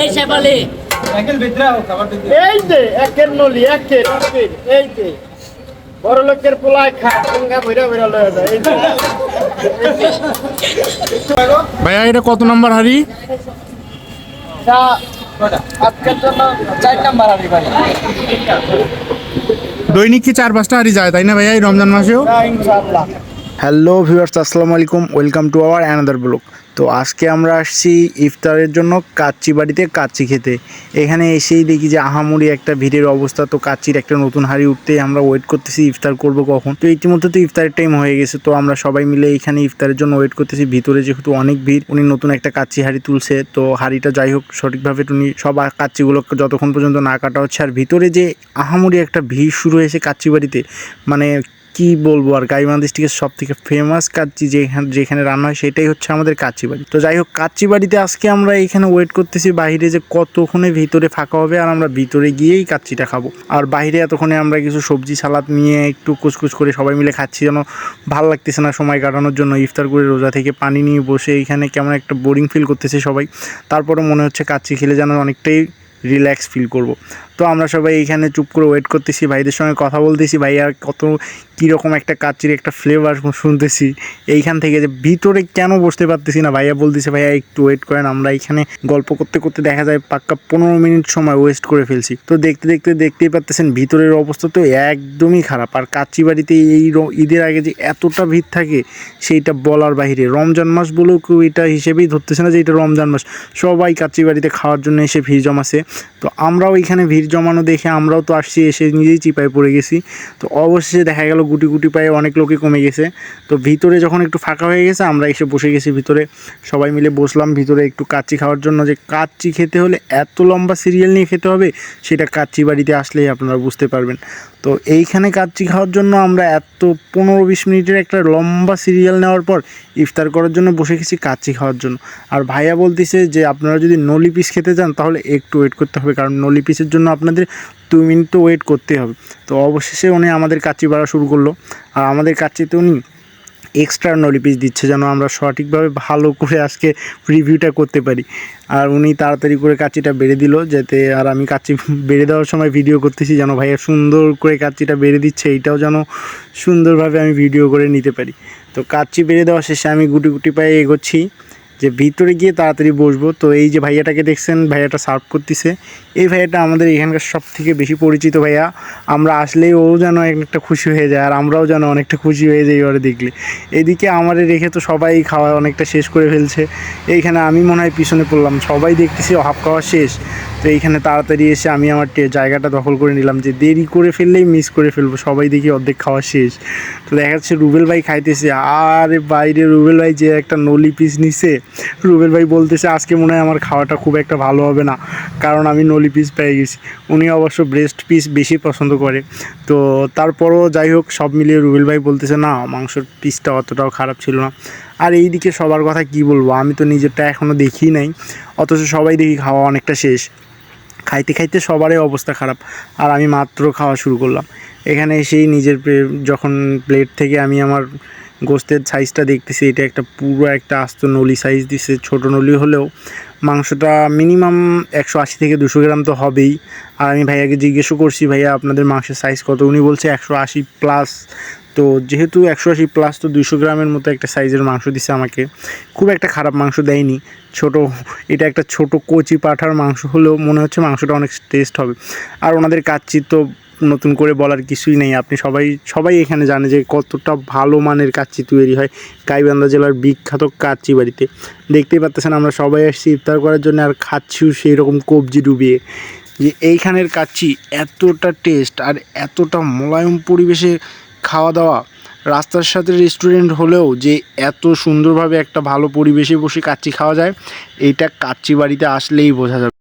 এই শেফালি। এই যে একের নলি একের একের এই যে। বড় লোকের পোলায় লয়ে যায় এই ভাইয়া এটা কত নম্বর হাড়ি ভাই। দৈনিক কি চার পাঁচটা হাড়ি যায় তাই না ভাইয়া এই রমজান মাসেও? ইনশাআল্লাহ। হ্যালো ভিউয়ার্স আসসালামু আলাইকুম। Welcome to our another blog. তো আজকে আমরা আসছি ইফতারের জন্য কাচ্চি বাড়িতে কাচ্চি খেতে। এখানে এসেই দেখি যে আহামরি একটা ভিড়ের অবস্থা, তো কাচ্চির একটা নতুন হাড়ি উঠতে আমরা ওয়েট করতেছি ইফতার করব কখন। তো ইতিমধ্যে তো ইফতারের টাইম হয়ে গেছে, তো আমরা সবাই মিলে এখানে ইফতারের জন্য ওয়েট করতেছি। ভিতরে যেহেতু অনেক ভিড়, উনি নতুন একটা কাচ্চি হাড়ি তুলছে, তো হাড়িটা যাই হোক, সঠিকভাবে উনি সব কাচ্চিগুলো যতক্ষণ পর্যন্ত না কাটা হচ্ছে। আর ভিতরে যে আহামরি একটা ভিড় শুরু হয়েছে কাচ্চি বাড়িতে মানে কি বলব আর গাইবান্ধা ডিস্ট্রিক্টের সব থেকে ফেমাস কাচ্চি যেখানে যেখানে রান্না হয় সেটাই হচ্ছে আমাদের কাচ্চি বাড়ি তো যাই হোক কাচ্চি বাড়িতে আজকে আমরা এখানে ওয়েট করতেছি বাইরে যে কতক্ষণে ভিতরে ফাঁকা হবে আর আমরা ভিতরে গিয়েই কাচ্চিটা খাব। আর বাইরে এতক্ষণে আমরা কিছু সবজি, সালাদ নিয়ে একটু কুচকুচ করে সবাই মিলে খাচ্ছি যেন ভালো লাগতেছে না সময় কাটানোর জন্য। ইফতার করে রোজা থেকে পানি নিয়ে বসে এইখানে কেমন একটা বোরিং ফিল করতেছে সবাই। তারপরে মনে হচ্ছে কাচ্চি খেলে যেন অনেকটাই রিল্যাক্স ফিল করব। তো আমরা সবাই এইখানে চুপ করে ওয়েট করতেছি, ভাইদের সঙ্গে কথা বলতেছি, ভাইয়া কত কীরকম একটা কাচ্চির একটা ফ্লেভার শুনতেছি। এইখান থেকে যে ভিতরে কেন বসতে পারতেছি না, ভাইয়া বলতেছে, ভাইয়া একটু ওয়েট করেন, আমরা এখানে গল্প করতে করতে দেখা যায় পাক্কা পনেরো মিনিট সময় ওয়েস্ট করে ফেলছি। তো দেখতে দেখতে, দেখতেই পাচ্তেছেন ভিতরের অবস্থা তো একদমই খারাপ। আর কাচ্চি বাড়িতে এই ঈদের আগে যে এতটা ভিড় থাকে, সেইটা বলার বাইরে রমজান মাস বলেও কেউ এটা হিসেবেই ধরতেছে না যে এটা রমজান মাস। সবাই কাচ্চি বাড়িতে খাওয়ার জন্য এসে ভিড় জমাছে। তো আমরাও এখানে ভিড় জমানো দেখে আমরাও তো আসছি, এসে নিজেই চিপায় পড়ে গেছি। তো অবশেষে দেখা গেল গুটি গুটি পায়ে অনেক লোকই কমে গেছে। তো ভিতরে যখন একটু ফাঁকা হয়ে গেছে, আমরা এসে বসে গেছি ভিতরে। সবাই মিলে বসলাম ভিতরে একটু কাচ্চি খাওয়ার জন্য। যে কাচ্চি খেতে হলে এত লম্বা সিরিয়াল নিয়ে খেতে হবে, সেটা কাচ্চি বাড়িতে আসলেই আপনারা বুঝতে পারবেন। তো এইখানে কাচ্চি খাওয়ার জন্য আমরা এত পনেরো বিশ মিনিটের একটা লম্বা সিরিয়াল নেওয়ার পর ইফতার করার জন্য বসে গেছি কাচ্চি খাওয়ার জন্য। আর ভাইয়া বলতেছে যে, আপনারা যদি নলি পিস খেতে চান তাহলে একটু ওয়েট করতে হবে, কারণ নলি পিসের জন্য আপনাদের দু মিনিট তো ওয়েট করতে হবে। তো অবশেষে উনি আমাদের কাচ্চি বাড়া শুরু করল। আর আমাদের কাচ্চিতে উনি এক্সট্রা নলিপিস দিচ্ছে যেন আমরা সঠিকভাবে ভালো করে আজকে রিভিউটা করতে পারি। আর উনি তাড়াতাড়ি করে কাচিটা বেড়ে দিল যাতে আর আমি কাচি বেড়ে দেওয়ার সময় ভিডিও করতেছি যেন ভাইয়া সুন্দর করে কাচিটা বেড়ে দিচ্ছে, এইটাও যেন সুন্দরভাবে আমি ভিডিও করে নিতে পারি। তো কাচি বেড়ে দেওয়া শেষে আমি গুটি গুটি পায়ে এগোচ্ছি। যে ভিতরে গিয়ে তাড়াতাড়ি বসবো। তো এই যে ভাইয়াটাকে দেখছেন, ভাইয়াটা সার্ভ করতেছে। এই ভাইয়াটা আমাদের এখানকার সব থেকে বেশি পরিচিত ভাইয়া। আমরা আসলেই ও যেন একটা খুশি হয়ে যায়, আর আমরাও যেন অনেকটা খুশি হয়ে যাই ওরা দেখলে। এদিকে আমারে রেখে তো সবাই খাওয়া অনেকটা শেষ করে ফেলছে। এইখানে আমি মনে হয় পিছনে পড়লাম, সবাই দেখতেছি হাফ খাওয়া শেষ। তো এইখানে তাড়াতাড়ি এসে আমি আমার জায়গাটা দখল করে নিলাম যে দেরি করে ফেললেই মিস করে ফেলব, সবাই দেখি অর্ধেক খাওয়া শেষ। তো দেখা যাচ্ছে রুবেল ভাই খাইতেছে। আরে বাইরে রুবেল ভাই যে একটা নলি পিস নিছে রুবেল ভাই বলতেছে, আজকে মনে হয় আমার খাওয়াটা খুব একটা ভালো হবে না, কারণ আমি নলি পিস পেয়ে গেছি। উনি অবশ্য ব্রেস্ট পিস বেশি পছন্দ করে। তো তারপরও যাই হোক, সব মিলিয়ে রুবেল ভাই বলতেছে, না, মাংসর পিসটা অতটাও খারাপ ছিল না। আর এই দিকে সবার কথা কি বলব, আমি তো নিজেরটা এখনও দেখি নাই, অথচ সবাই দেখি খাওয়া অনেকটা শেষ। খাইতে খাইতে সবারই অবস্থা খারাপ, আর আমি মাত্র খাওয়া শুরু করলাম। এখানে এসেই নিজের যখন প্লেট থেকে আমি আমার গোস্তের সাইজটা দেখতেছি, এটা একটা পুরো একটা আস্ত নলি সাইজ দিছে, ছোট নলি হলেও। মাংসটা মিনিমাম একশো আশি থেকে দুশো গ্রাম তো হবেই। আর আমি ভাইয়াকে জিজ্ঞেসও করছি, ভাইয়া, আপনাদের মাংসের সাইজ কত? উনি বলছে, একশো আশি প্লাস তো যেহেতু একশো আশি প্লাস তো দুশো গ্রামের মতো একটা সাইজের মাংস দিছে আমাকে। খুব একটা খারাপ মাংস দেয়নি। ছোট, এটা একটা ছোট কচি পাঠার মাংস হলেও মনে হচ্ছে মাংসটা অনেক টেস্ট হবে। আর ওনাদের কাচ্চি তো নতুন করে বলার কিছুই নেই। আপনি সবাই সবাই এখানে জানে যে কতটা ভালো মানের কাচ্চি তৈরি হয় গাইবান্ধা জেলার বিখ্যাত কাচ্চি বাড়িতে। দেখতেই পাচ্ছেন আমরা সবাই আসছি ইফতার করার জন্য আর খাচ্ছিও সেই রকম কবজি ডুবিয়ে। যে এইখানের কাচ্চি এতটা টেস্ট আর এতটা মোলায়ম পরিবেশে খাওয়া দাওয়া রাস্তার সাথে রেস্টুরেন্ট হলেও যে এত সুন্দরভাবে একটা ভালো পরিবেশে বসে কাচ্চি খাওয়া যায়, এইটা কাচ্চি বাড়িতে আসলেই বোঝা যাবে।